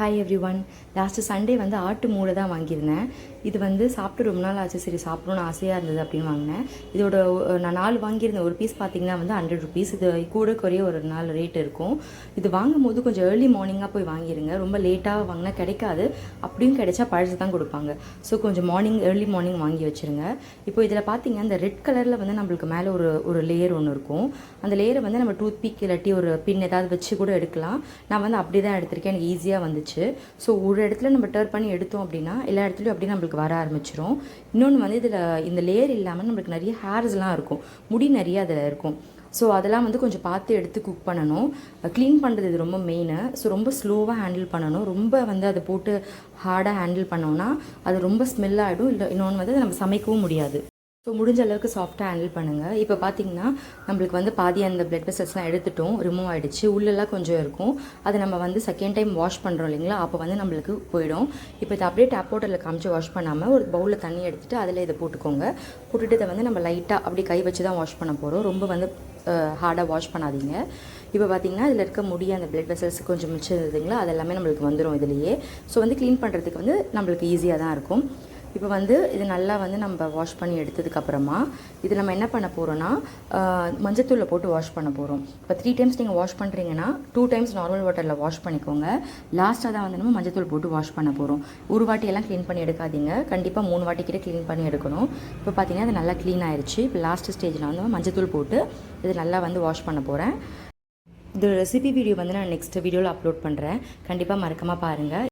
Hi everyone last Sunday வந்து ஆட்டு மூளை தான் வாங்கியிருந்தேன். இது வந்து சாப்பிட்டு ரொம்ப நாள் ஆச்சு. சரி சாப்பிடணும்னு ஆசையாக இருந்தது அப்படின்னு வாங்கினேன். இதோட நான் நாலு வாங்கியிருந்தேன். ஒரு பீஸ் பார்த்தீங்கன்னா வந்து ஹண்ட்ரட் ருபீஸ் இது கூட குறைய ஒரு நாள் ரேட் இருக்கும். இது வாங்கும் போது கொஞ்சம் ஏர்லி மார்னிங்காக போய் வாங்கிடுங்க ரொம்ப லேட்டாக வாங்கினா கிடைக்காது. அப்படியும் கிடைச்சா பழசு தான் கொடுப்பாங்க. ஸோ கொஞ்சம் மார்னிங் ஏர்லி மார்னிங் வாங்கி வச்சுருங்க. இப்போ இதில் பார்த்தீங்கன்னா இந்த ரெட் கலரில் வந்து நம்மளுக்கு மேலே ஒரு ஒரு லேயர் ஒன்று இருக்கும். அந்த லேயரை வந்து நம்ம டூத் பீக் இல்லாட்டி ஒரு பின் ஏதாவது வச்சு கூட எடுக்கலாம். நான் வந்து அப்படி தான் எடுத்திருக்கேன். எனக்கு ஈஸியாக வந்துச்சு. ஸோ ஒரு இடத்துல நம்ம டர் பண்ணி எடுத்தோம் அப்படின்னா எல்லா இடத்துலையும் அப்படியே நம்மளுக்கு வர ஆரம்பிச்சிரும். இன்னொன்று வந்து இதில் இந்த லேயர் இல்லாமல் நம்மளுக்கு நிறைய ஹேர்ஸ்லாம் இருக்கும். முடி நிறைய அதில் இருக்கும். ஸோ அதெல்லாம் வந்து கொஞ்சம் பார்த்து எடுத்து குக் பண்ணணும். க்ளீன் பண்ணுறது இது ரொம்ப மெயினு ஸோ ரொம்ப ஸ்லோவாக ஹேண்டில் பண்ணணும். ரொம்ப வந்து அதை போட்டு ஹார்டாக ஹேண்டில் பண்ணோம்னா அது ரொம்ப ஸ்மெல் ஆகிடும் இல்லை இன்னொன்று வந்து நம்ம சமைக்கவும் முடியாது. ஸோ முடிஞ்ச அளவுக்கு சாஃப்டாக ஹேண்டில் பண்ணுங்கள் இப்போ பார்த்தீங்கன்னா நம்மளுக்கு வந்து பாதி அந்த பிளட் வெசல்ஸ்லாம் எடுத்துட்டோம் ரிமூவ் ஆகிடுச்சு உள்ளெல்லாம் கொஞ்சம் இருக்கும். அதை நம்ம வந்து செகண்ட் டைம் வாஷ் பண்ணுறோம் இல்லைங்களா? அப்போ வந்து நம்மளுக்கு போயிடும். இப்போ இதை அப்படியே டேப் வாட்டரில் காமிச்சு வாஷ் பண்ணாமல் ஒரு பவுலில் தண்ணி எடுத்துட்டு அதில் இதை போட்டுக்கோங்க. போட்டுட்டு இதை வந்து நம்ம லைட்டாக அப்படி கை வச்சு தான் வாஷ் பண்ண போகிறோம் ரொம்ப வந்து ஹார்டாக வாஷ் பண்ணாதீங்க. இப்போ பார்த்தீங்கன்னா இதில் இருக்க முடிய அந்த பிளட் வெசல்ஸ் கொஞ்சம் மிச்சம் இருந்ததுங்களா? அதெல்லாமே நம்மளுக்கு வந்துடும் இதுலேயே. ஸோ வந்து க்ளீன் பண்ணுறதுக்கு வந்து நம்மளுக்கு ஈஸியாக தான் இருக்கும். இப்போ வந்து இது நல்லா வந்து நம்ம வாஷ் பண்ணி எடுத்ததுக்கப்புறமா இது நம்ம என்ன பண்ண போகிறோன்னா மஞ்சத்தூளில் போட்டு வாஷ் பண்ண போகிறோம் இப்போ த்ரீ டைம்ஸ் நீங்கள் வாஷ் பண்ணுறீங்கன்னா டூ டைம்ஸ் நார்மல் வாட்டரில் வாஷ் பண்ணிக்கோங்க. லாஸ்ட்டாக தான் வந்து நம்ம மஞ்சத்தூள் போட்டு வாஷ் பண்ண போகிறோம் ஒரு வாட்டியெல்லாம் க்ளீன் பண்ணி எடுக்காதீங்க. கண்டிப்பாக மூணு வாட்டிக்கிட்ட க்ளீன் பண்ணி எடுக்கணும். இப்போ பார்த்தீங்கன்னா அது நல்லா க்ளீன் ஆயிடுச்சு இப்போ லாஸ்ட் ஸ்டேஜில் வந்து மஞ்சத்தூள் போட்டு இது நல்லா வந்து வாஷ் பண்ண போகிறேன் இந்த ரெசிபி வீடியோ வந்து நான் நெக்ஸ்ட் வீடியோவில் அப்லோட் பண்ணுறேன் கண்டிப்பாக மறக்காமல் பாருங்கள்